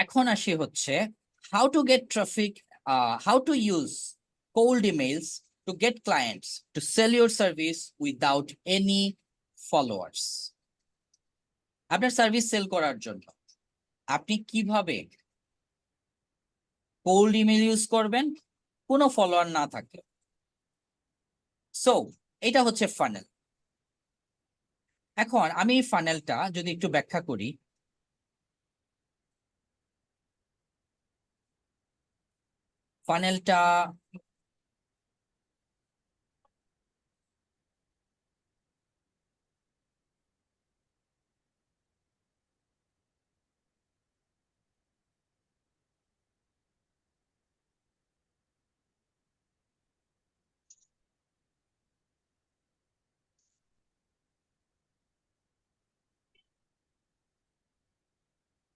এখন আসি হচ্ছে how to get traffic how to use cold emails to get clients to sell your service without any followers আপনার service sell করার জন্য আপনি কীভাবে কোল্ড ইমেল ইউজ করবেন? কোনো ফলোয়ার না থাকলে সো এটা হচ্ছে ফানেল এখন আমি এই ফানেলটা যদি একটু ব্যাখ্যা করি ফানেলটা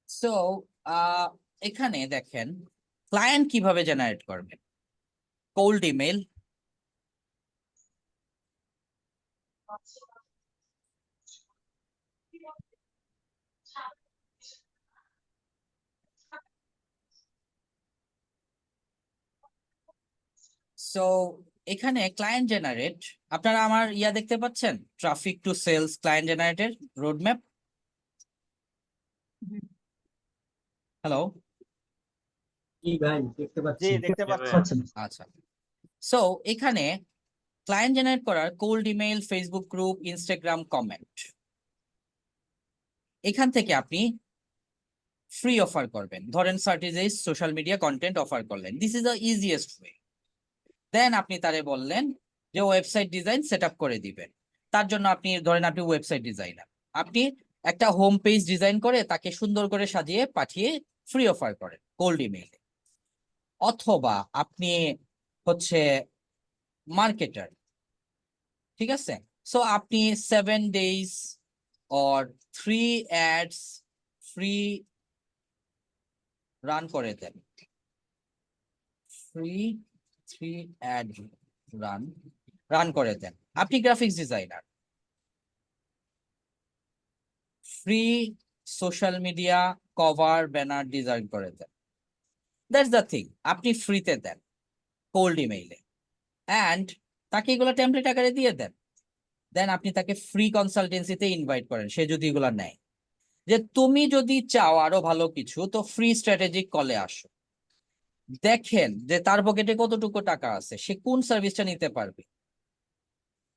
সো এখানে দেখেন ক্লায়েন্ট কীভাবে জেনারেট করবেন কোল্ড ইমেল সো এখানে ক্লায়েন্ট জেনারেট আপনারা আমার ইয়া দেখতে পাচ্ছেন? ট্রাফিক টু সেলস ক্লায়েন্ট জেনারেটের রোডম্যাপ হ্যালো জি দেখতে পাচ্ছি। আচ্ছা আচ্ছা। সো এখানে ক্লায়েন্ট জেনারেট করার cold email Facebook group Instagram comment এখান থেকে আপনি ফ্রি অফার করবেন। ধরেন সার্টিজেস সোশ্যাল মিডিয়া কন্টেন্ট অফার করলেন। This is the easiest way দেন আপনি তারে বললেন যে ওয়েবসাইট ডিজাইন সেট আপ করে দিবেন। তার জন্য আপনি ধরেন আপনি ওয়েবসাইট ডিজাইনার আপনি একটা হোম পেজ ডিজাইন করে তাকে সুন্দর করে সাজিয়ে পাঠিয়ে ফ্রি অফার করেন কোল্ড ইমেইলে অথবা আপনি হচ্ছে মার্কেটার ঠিক আছে? সো আপনি seven days or three ads free run করে দেন। Free three ad run run করে দেন। আপনি graphics designer free social media cover banner design করে দেন। দ্যাটস দ্য থিং আপনি ফ্রিতে দেন কোল্ড ইমেইলে অ্যান্ড তাকে এগুলো টেমপ্লেট আকারে দিয়ে দেন। দেন আপনি তাকে ফ্রি কনসালটেন্সিতে ইনভাইট করেন। সে যদি এগুলো নেয়। যে তুমি যদি চাও আরও ভালো কিছু, তো ফ্রি স্ট্র্যাটেজিক কলে আসো। দেখেন যে তার পকেটে কতটুকু টাকা আছে, সে কোন সার্ভিসটা নিতে পারবে।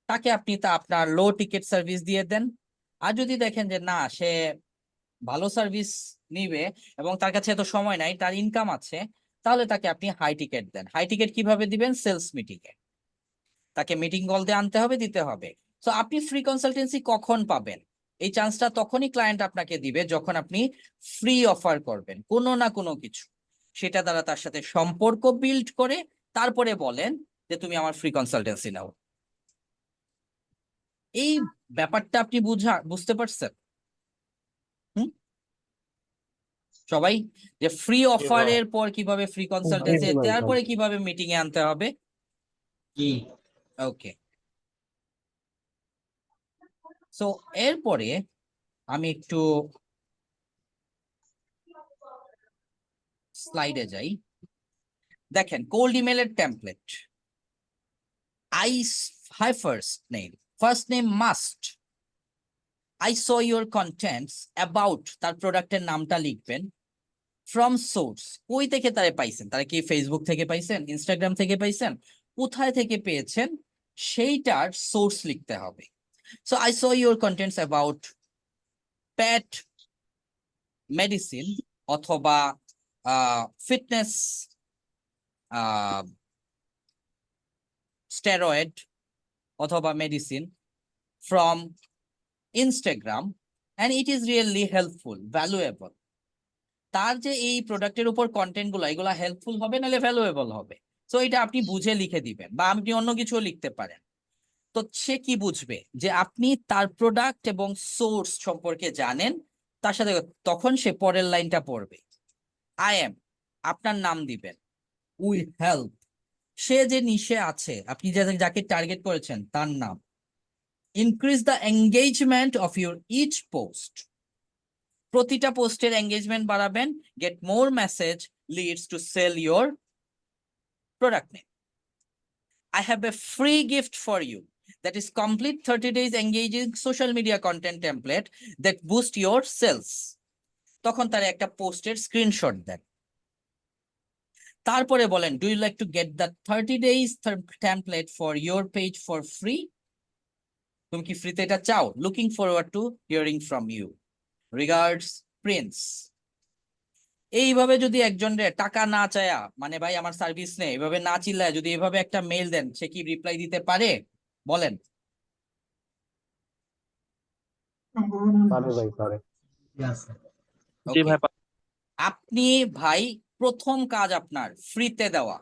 তাকে আপনি তা আপনার লো টিকেট সার্ভিস দিয়ে দেন। আর যদি দেখেন যে না, সে ভালো সার্ভিস নিবে এবং তার কাছে এত সময় নাই, তার ইনকাম আছে, তাহলে তাকে আপনি হাই টিকেট দেন। হাই টিকেট কীভাবে দিবেন? সেলস মিটিং এ। তাকে মিটিং কল দিয়ে আনতে হবে, দিতে হবে। তো আপনি ফ্রি কনসালটেন্সি কখন পাবেন? এই চান্সটা তখনই ক্লায়েন্ট আপনাকে দিবে যখন আপনি ফ্রি অফার করবেন, কোনো না কোনো কিছু। সেটা দ্বারা তার সাথে সম্পর্ক বিল্ড করে, তারপরে বলেন যে, তুমি আমার ফ্রি কনসালটেন্সি নাও। এই ব্যাপারটা আপনি বুঝা, বুঝতে পারছেন হুম সবাই যে ফ্রি অফারের পর কীভাবে ফ্রি কনসালটেন্সি তারপরে কীভাবে মিটিং এ আনতে হবে? ওকে সো এরপরে আমি একটু স্লাইডে যাই। দেখেন কোল্ড ইমেলের template I hi first name first name must I saw your contents about তার প্রোডাক্টের নামটা লিখবেন। ফ্রম সোর্স কই থেকে তারা পাইছেন? তারা কি ফেসবুক থেকে পাইছেন? ইনস্টাগ্রাম থেকে পাইছেন? কোথায় থেকে পেয়েছেন? সেইটার সোর্স লিখতে হবে। So I saw your contents about pet medicine অথবা ফিটনেস স্টেরয়েড অথবা medicine from Instagram and it is really helpful valuable তার যে এই প্রোডাক্টের উপর কন্টেন্টগুলো, এগুলো হেল্পফুল হবে নাহলে ভ্যালুয়েবল হবে? সো এটা আপনি বুঝে লিখে দিবেন বা আপনি অন্য কিছুও লিখতে পারেন। তো সে কি বুঝবে? যে আপনি তার প্রোডাক্ট এবং সোর্স সম্পর্কে জানেন, তার সাথে তখন সে পরের লাইনটা পড়বে। আই এম আপনার নাম দিবেন। We help. সে যে নিশে আছে, আপনি যাকে টার্গেট করেছেন, তার নাম। Increase the engagement of your each post প্রতিটা পোস্টের এঙ্গেজমেন্ট বাড়াবেন get more message leads to sell your product name I have a free gift for you that is complete 30 days engaging social media content template that boost your sales. তখন তারা একটা পোস্টের screenshot দেন। তারপরে বলেন do you like to get the thirty days template for your page for free তুমি কি ফ্রিতে এটা চাও? Looking forward to hearing from you regards Prince এইভাবে যদি একজন টাকা না চায়া মানে ভাই আমার সার্ভিস নেই এভাবে না চিল্লায় যদি এভাবে একটা মেল দেন সে কি রিপ্লাই দিতে পারে? বলেন। আপনি ভাই প্রথম কাজ আপনার ফ্রিতে দেওয়া।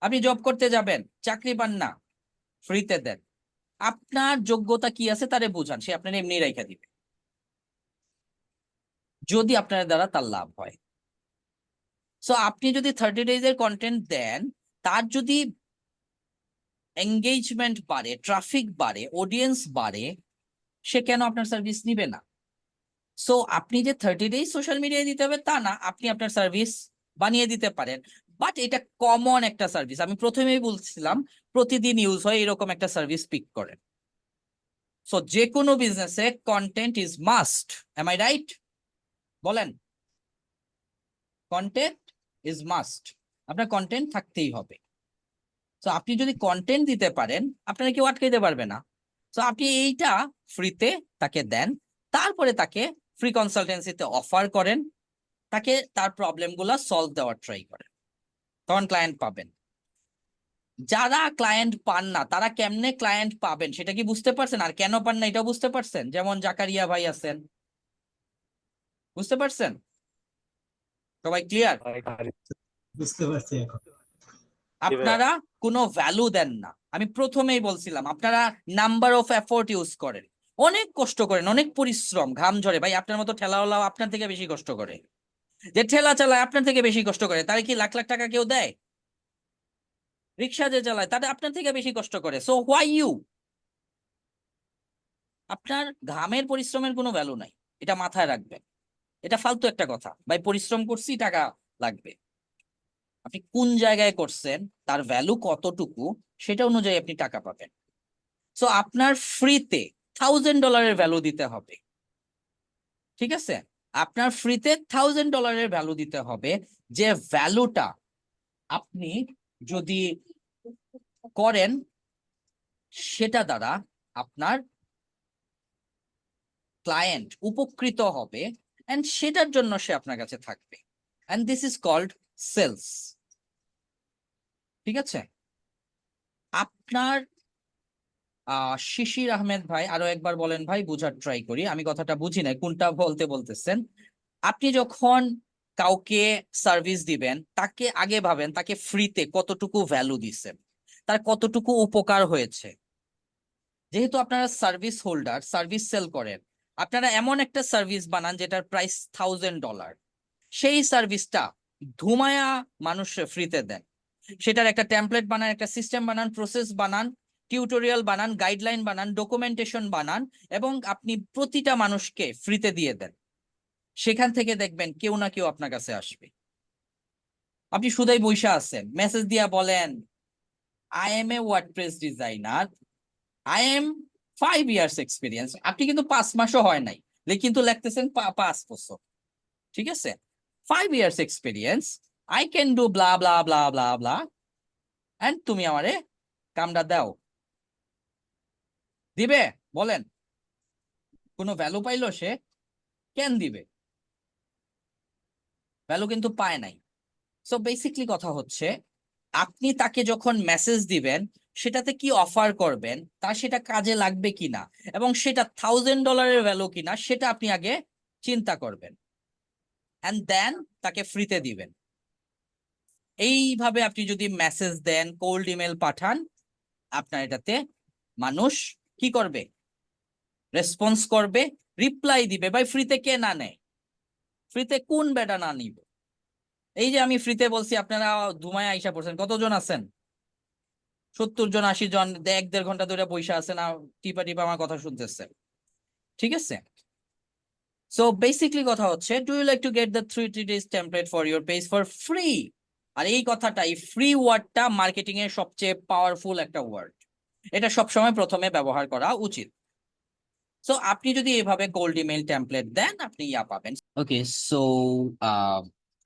আপনি জব করতে যাবেন চাকরি পান না ফ্রিতে দেন। আপনার যোগ্যতা কি আছে তারে বুঝান সে আপনার এমনি রাইখা দিবে। যদি আপনার দ্বারা তার লাভ হয়। সো আপনি যদি থার্টি ডেজ এর কন্টেন্ট দেন, তার যদি এঙ্গেজমেন্ট বাড়ে ট্রাফিক বাড়ে অডিয়েন্স বাড়ে, সে কেন আপনার সার্ভিস নিবে না? সো আপনি যে থার্টি ডেজ সোশ্যাল মিডিয়ায় দিতে হবে তা না, আপনি আপনার সার্ভিস বানিয়ে দিতে পারেন। বাট এটা কমন একটা সার্ভিস আমি প্রথমেই বলছিলাম, প্রতিদিন ইউজ হয়, এরকম একটা সার্ভিস পিক করেন। সো যে কোনো বিজনেসে content is must am I right বলেন। কন্টেন্ট ইজ মাস্ট আপনার কন্টেন্ট থাকতেই হবে। তো আপনি যদি কন্টেন্ট দিতে পারেন আপনারা কেউ আটকাইতে পারবে না। তো আপনি এইটা ফ্রিতে তাকে দেন। তারপরে তাকে ফ্রি কনসালটেন্সিতে অফার করেন। তাকে তার প্রবলেমগুলো সলভ দেওয়ার ট্রাই করেন। তখন ক্লায়েন্ট পাবেন। যারা ক্লায়েন্ট পান না, তারা কেমনে ক্লায়েন্ট পাবেন, সেটা কি বুঝতে পারছেন? আর কেন পান না, এটাও বুঝতে পারছেন? যেমন জাকারিয়া ভাই আছেন। বুঝতে পারছেন? সবাই ক্লিয়ার বুঝতে পারছি এখন। আপনারা কোনো ভ্যালু দেন না। আমি প্রথমেই বলছিলাম আপনারা নাম্বার অফ এফোর্ট ইউজ করেন। অনেক কষ্ট করেন অনেক পরিশ্রম ঘাম ঝরে। ভাই আপনার মতো ঠেলাওয়ালাও আপনার থেকে বেশি কষ্ট করে। যে ঠেলা চালায় আপনার থেকে বেশি কষ্ট করে। তারা কি লাখ লাখ টাকা কেউ দেয়? রিক্সা যে চালায় তাদের আপনার থেকে বেশি কষ্ট করে। সো হোয়াই ইউ আপনার ঘামের পরিশ্রমের কোনো ভ্যালু নাই। এটা মাথায় রাখবেন। এটা ফালতু একটা কথা। ভাই, পরিশ্রম করছি, টাকা লাগবে। আপনি কোন জায়গায় করছেন, তার ভ্যালু কতটুকু, সেটা অনুযায়ী আপনি টাকা পাবেন। সো আপনার ফ্রিতে থাউজেন্ড ডলারের ভ্যালু দিতে হবে। ঠিক আছে? আপনার ফ্রিতে থাউজেন্ড ডলারের ভ্যালু দিতে হবে। যে ভ্যালুটা আপনি যদি করেন, সেটা দ্বারা আপনার ক্লায়েন্ট উপকৃত হবে। এন্ড সেটার জন্য সে আপনার কাছে থাকবে। And this is called sales ঠিক আছে? আপনার শিশির আহমেদ ভাই আরও একবার বলেন ভাই, বুঝার ট্রাই করি। আমি কথাটা বুঝি নাই, কোনটা বলতে বলতেছেন? আপনি যখন কাউকে সার্ভিস দিবেন, তাকে আগে ভাবেন, তাকে ফ্রিতে কতটুকু ভ্যালু দিচ্ছেন তার কতটুকু উপকার হয়েছে? যেহেতু আপনারা সার্ভিস হোল্ডার সার্ভিস সেল করেন আপনারা এমন একটা সার্ভিস বানান যেটার প্রাইস থাউজেন্ড ডলার সেই সার্ভিসটা ধুমায়া মানুষ ফ্রিতে দেন। সেটার একটা টেমপ্লেট বানান, একটা সিস্টেম বানান প্রসেস বানান টিউটোরিয়াল বানান গাইডলাইন বানান ডকুমেন্টেশন বানান, এবং আপনি প্রতিটা মানুষকে ফ্রিতে দিয়ে দেন। সেখান থেকে দেখবেন কেউ না কেউ আপনার কাছে আসবে। আপনি শুধুই বৈশা আছেন। মেসেজ দিয়া বলেন I am a WordPress designer I am five years experience আপনি কিন্তু পাঁচ মাসও হয় নাই, কিন্তু লিখতেছেন পাঁচ বছর, ঠিক আছে? Five years experience I can do blah blah blah blah blah and তুমি আমারে কামটা দাও। দিবে? বলেন। কোনো ভ্যালু পাইলো সে? কেন দিবে? ভ্যালু কিন্তু পায় নাই। সো বেসিকলি কথা হচ্ছে, আপনি তাকে যখন মেসেজ দিবেন সেটাতে কি অফার করবেন, তা সেটা কাজে লাগবে কিনা, এবং সেটা থাউজেন্ড ডলারের ভ্যালু কিনা, সেটা আপনি আগে চিন্তা করবেন। অ্যান্ড দেন তাকে ফ্রিতে দিবেন। এইভাবে আপনি যদি মেসেজ দেন কোল্ড ইমেল পাঠান, আপনার এটাতে মানুষ কি করবে? রেসপন্স করবে রিপ্লাই দিবে, ভাই ফ্রিতে কে না নেয়? ফ্রিতে কোন বেটা না নিবে? এই যে আমি ফ্রিতে বলছি, আপনারা ধুমায় আইসা পড়ছেন, কতজন আছেন? সত্তর জন, আশি জন, এক দেড় ঘণ্টা ধরে বৈশা আছে না, টিপা টিপা আমার কথা শুনতেছেন ঠিক আছে? সো বেসিকলি কথা হচ্ছে do you like to get the three three days template for your page for free আর এই কথাটা এই ফ্রি ওয়ার্ডটা মার্কেটিং এর সবচেয়ে পাওয়ারফুল একটা ওয়ার্ড এটা সবসময় প্রথমে ব্যবহার করা উচিত। সো আপনি যদি এভাবে কোল্ড ইমেল টেমপ্লেট দেন, আপনি ইয়া পাবেন। ওকে সো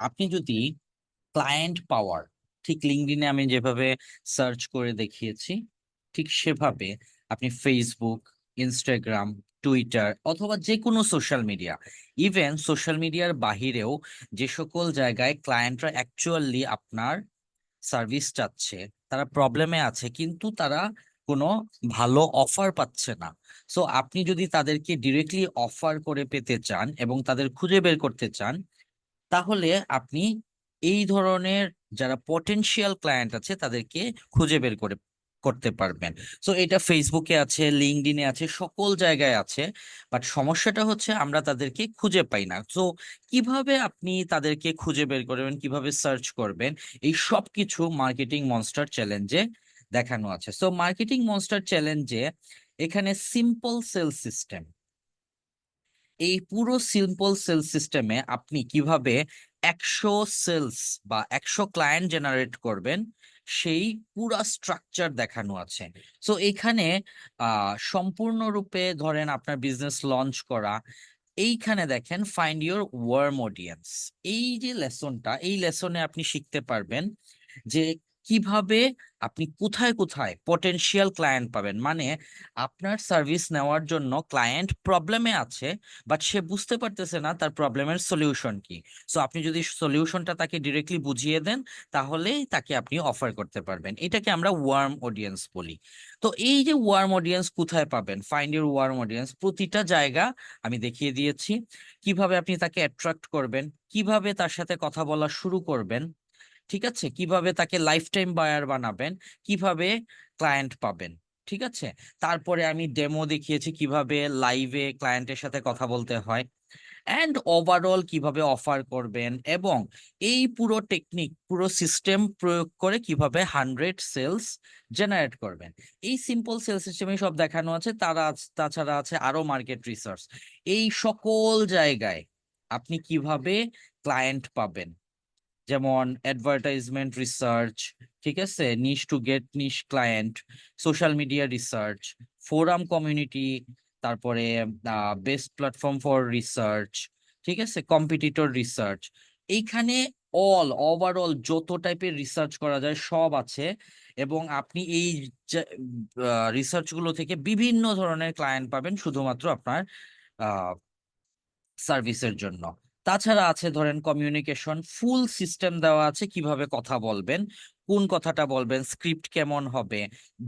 আপনি যদি ক্লায়েন্ট পাওয়ার ঠিক লিঙ্কডিনে আমি যেভাবে সার্চ করে দেখিয়েছি, ঠিক সেভাবে আপনি ফেসবুক ইনস্টাগ্রাম টুইটার অথবা যে কোনো সোশ্যাল মিডিয়া ইভেন সোশ্যাল মিডিয়ার বাহিরেও যে সকল জায়গায় ক্লায়েন্টরা অ্যাকচুয়ালি আপনার সার্ভিস চাচ্ছে, তারা প্রবলেমে আছে কিন্তু তারা কোনো ভালো অফার পাচ্ছে না। সো আপনি যদি তাদেরকে ডিরেক্টলি অফার করে পেতে চান এবং তাদের খুঁজে বের করতে চান, তাহলে আপনি এই ধরনের যারা পটেনশিয়াল ক্লায়েন্ট আছে, তাদেরকে খুঁজে বের করে, করতে পারবেন। সো এটা ফেসবুকে আছে লিঙ্কডিনে আছে, সকল জায়গায় আছে। বাট সমস্যাটা হচ্ছে, আমরা তাদেরকে খুঁজে পাই না। সো কীভাবে আপনি তাদেরকে খুঁজে বের করবেন, কীভাবে সার্চ করবেন, এই সব কিছু মার্কেটিং মনস্টার চ্যালেঞ্জে দেখানো আছে। সো মার্কেটিং মনস্টার চ্যালেঞ্জে এখানে সিম্পল সেল সিস্টেম এই পুরো সিম্পল সেল সিস্টেমে আপনি কীভাবে একশো সেলস বা একশো ক্লায়েন্ট জেনারেট করবেন, সেই পুরা স্ট্রাকচার দেখানো আছে। সো এখানে সম্পূর্ণরূপে ধরেন আপনার বিজনেস লঞ্চ করা, এইখানে দেখেন ফাইন্ড ইউর ওয়ার্ম অডিয়েন্স এই যে লেসনটা এই লেসনে আপনি শিখতে পারবেন যে কীভাবে আপনি কোথায় কোথায় পটেনশিয়াল ক্লায়েন্ট পাবেন? মানে আপনার সার্ভিস নেওয়ার জন্য ক্লায়েন্ট প্রবলেমে আছে বাট সে বুঝতে পারতেছে না তার প্রবলেমের সলিউশন কি। সো আপনি যদি সলিউশনটা তাকে ডিরেক্টলি বুঝিয়ে দেন, তাহলেই তাকে আপনি অফার করতে পারবেন। এটাকে আমরা ওয়ার্ম অডিয়েন্স বলি। তো এই যে ওয়ার্ম অডিয়েন্স কোথায় পাবেন? ফাইন্ড ইউর ওয়ার্ম অডিয়েন্স প্রতিটা জায়গা আমি দেখিয়ে দিয়েছি। কীভাবে আপনি তাকে অ্যাট্রাক্ট করবেন? কীভাবে তার সাথে কথা বলা শুরু করবেন? ঠিক আছে? কীভাবে তাকে লাইফ টাইম বায়ার বানাবেন? কীভাবে ক্লায়েন্ট পাবেন? ঠিক আছে? তারপরে আমি ডেমো দেখিয়েছি কীভাবে লাইভে ক্লায়েন্টের সাথে কথা বলতে হয় অ্যান্ড ওভারঅল কীভাবে অফার করবেন এবং এই পুরো টেকনিক পুরো সিস্টেম প্রয়োগ করে কীভাবে হান্ড্রেড সেলস জেনারেট করবেন। এই সিম্পল সেলস সিস্টেমে সব দেখানো আছে, তারা তাছাড়া আছে আরও মার্কেট রিসার্চ এই সকল জায়গায় আপনি কীভাবে ক্লায়েন্ট পাবেন? যেমন অ্যাডভার্টাইজমেন্ট রিসার্চ ঠিক আছে? Niche to get niche client social media research forum community তারপরে বেস্ট প্ল্যাটফর্ম ফর রিসার্চ ঠিক আছে? কম্পিটিটর রিসার্চ এইখানে অল ওভারঅল যত টাইপের রিসার্চ করা যায় সব আছে এবং আপনি এই রিসার্চগুলো থেকে বিভিন্ন ধরনের ক্লায়েন্ট পাবেন শুধুমাত্র আপনার সার্ভিসের জন্য। তাছাড়া আছে ধরেন কমিউনিকেশন ফুল সিস্টেম দেওয়া আছে কীভাবে কথা বলবেন, কোন কথাটা বলবেন স্ক্রিপ্ট কেমন হবে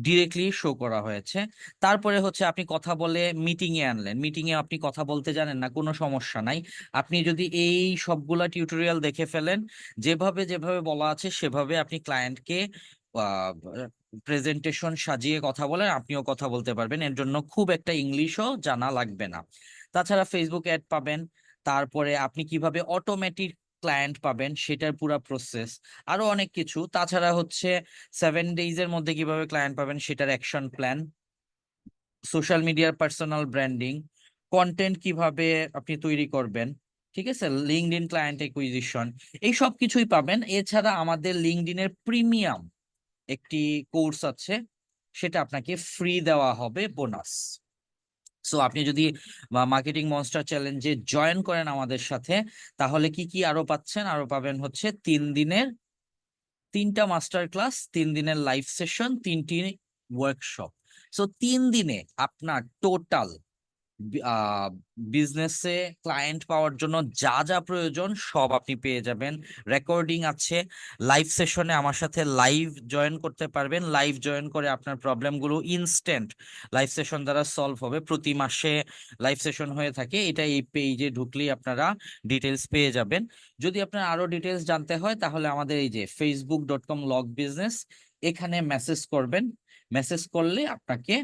ডিরেক্টলি শো করা হয়েছে। তারপরে হচ্ছে আপনি কথা বলে মিটিং এ আনলেন। মিটিং এ আপনি কথা বলতে জানেন না, কোনো সমস্যা নাই। আপনি যদি এই সবগুলা টিউটোরিয়াল দেখে ফেলেন, যেভাবে যেভাবে বলা আছে সেভাবে আপনি ক্লায়েন্টকে প্রেজেন্টেশন সাজিয়ে কথা বলেন, আপনিও কথা বলতে পারবেন। এর জন্য খুব একটা ইংলিশও জানা লাগবে না। তাছাড়া ফেসবুক অ্যাড পাবেন তারপরে আপনি কীভাবে অটোমেটিক ক্লায়েন্ট পাবেন সেটার পুরা প্রসেস আরও অনেক কিছু। তাছাড়া হচ্ছে সেভেন ডেইজ এর মধ্যে কীভাবে ক্লায়েন্ট পাবেন সেটার অ্যাকশন প্ল্যান সোশ্যাল মিডিয়ার পার্সোনাল ব্র্যান্ডিং কন্টেন্ট কীভাবে আপনি তৈরি করবেন, ঠিক আছে? লিঙ্কডইন ক্লায়েন্ট একুইজিশন এই সব কিছুই পাবেন। এছাড়া আমাদের লিঙ্কডইনের প্রিমিয়াম একটি কোর্স আছে, সেটা আপনাকে ফ্রি দেওয়া হবে বোনাস সো আপনি যদি মার্কেটিং মনস্টার চ্যালেঞ্জে জয়েন করেন আমাদের সাথে, তাহলে কি কি আরও পাচ্ছেন? আরও পাবেন হচ্ছে তিন দিনের, তিনটা মাস্টার ক্লাস তিন দিনের লাইভ সেশন তিনটি ওয়ার্কশপ সো তিন দিনে আপনার টোটাল বিজনেসে ক্লায়েন্ট পাওয়ার জন্য যা যা প্রয়োজন সব আপনি পেয়ে যাবেন। রেকর্ডিং আছে লাইভ সেশনে আমার সাথে লাইভ জয়েন করতে পারবেন। লাইভ জয়েন করে আপনার প্রবলেমগুলো ইনস্ট্যান্ট লাইভ সেশন দ্বারা সলভ হবে। প্রতি মাসে লাইভ সেশন হয়ে থাকে, এটা এই পেজে ঢুকলেই আপনারা ডিটেলস পেয়ে যাবেন। যদি আপনার আরও ডিটেলস জানতে হয়, তাহলে আমাদের এই যে Facebook dot com log business এখানে মেসেজ করবেন। মেসেজ করলে আপনাকে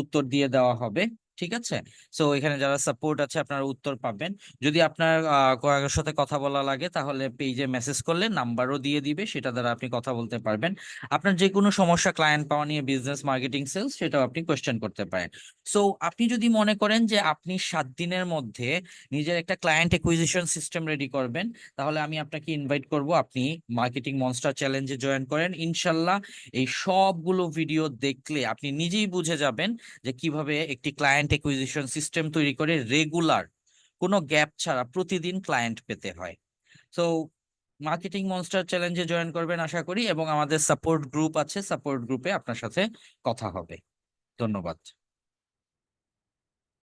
উত্তর দিয়ে দেওয়া হবে। ঠিক আছে? সো এখানে যারা সাপোর্ট আছে, আপনারা উত্তর পাবেন। যদি আপনার কারোর সাথে কথা বলা লাগে, তাহলে পেজে মেসেজ করলে নাম্বারও দিয়ে দিবে, সেটা দ্বারা আপনি কথা বলতে পারবেন। আপনার যে কোনো সমস্যা ক্লায়েন্ট পাওয়া নিয়ে বিজনেস মার্কেটিং সেলস সেটাও আপনি কোয়েশ্চেন করতে পারেন। সো আপনি যদি মনে করেন যে আপনি সাত দিনের মধ্যে নিজের একটা ক্লায়েন্ট একুইজিশন সিস্টেম রেডি করবেন, তাহলে আমি আপনাকে ইনভাইট করব। আপনি মার্কেটিং মনস্টার চ্যালেঞ্জে জয়েন করেন। ইনশাল্লাহ এই সবগুলো ভিডিও দেখলে আপনি নিজেই বুঝে যাবেন যে কীভাবে একটি ক্লায়েন্ট একুইজিশন সিস্টেম তৈরি করে রেগুলার কোনো গ্যাপ ছাড়া প্রতিদিন ক্লায়েন্ট পেতে হয়। সো মার্কেটিং মনস্টার চ্যালেঞ্জে জয়েন করবেন আশা করি এবং আমাদের সাপোর্ট গ্রুপ আছে সাপোর্ট গ্রুপে আপনার সাথে কথা হবে। ধন্যবাদ।